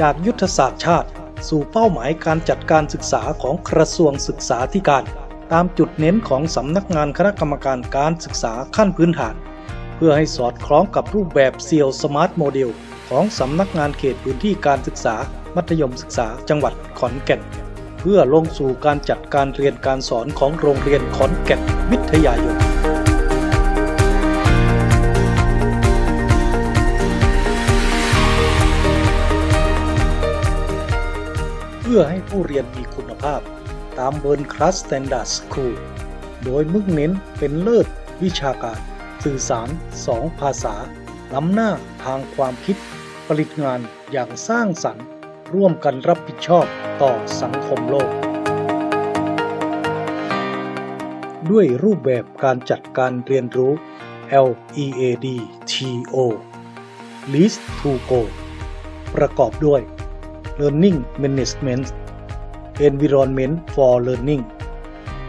จากยุทธศาสตร์ชาติ สู่เป้าหมายการจัดการศึกษาของกระทรวงศึกษาธิการ ตามจุดเน้นของสำนักงานคณะกรรมการการศึกษาขั้นพื้นฐาน เพื่อให้สอดคล้องกับรูปแบบเซียวสมาร์ทโมเดลของสำนักงานเขตพื้นที่การศึกษา มัธยมศึกษาจังหวัดขอนแก่น เพื่อลงสู่การจัดการเรียนการสอนของโรงเรียนขอนแก่นวิทยายน พื่อให้ผู้เรียนมีคุณภาพ ตามเบิร์นคลาส s แตนดาร์ดสคูลโดยมุ่งเน้นเป็นเลิศวิชาการ สื่อสารสองภาษา ล้ำหน้าทางความคิด ผลิตงานอย่างสร้างสรรค์ ร่วมกันรับผิดชอบต่อสังคมโลก ด้วยรูปแบบการจัดการเรียนรู้ LEAD TO Least to Go ประกอบด้วย Learning Management Environment for Learning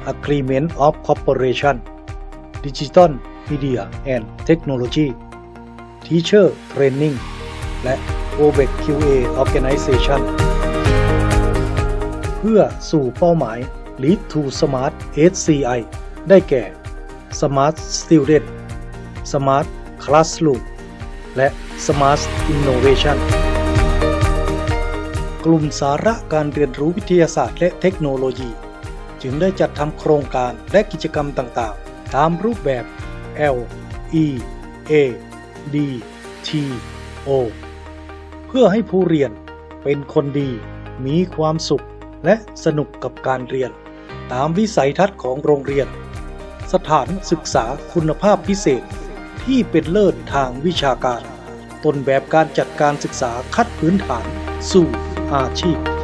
Agreement of Cooperation Digital Media and Technology Teacher Training และ OBEC QA Organization เพื่อสู่เป้าหมาย Lead to Smart HCI ได้แก่ Smart Student Smart Classroom และ Smart Innovation กลุ่มสาระการเรียนรู้วิทยาศาสตร์และเทคโนโลยี จึงได้จัดทำโครงการและกิจกรรมต่างๆ ตามรูปแบบ L E A D T O เพื่อให้ผู้เรียนเป็นคนดี มีความสุข และสนุกกับการเรียน ตามวิสัยทัศน์ของโรงเรียน สถานศึกษาคุณภาพพิเศษที่เป็นเลิศทางวิชาการ ต้นแบบการจัดการศึกษาคัดพื้นฐานสู่ อาชีพ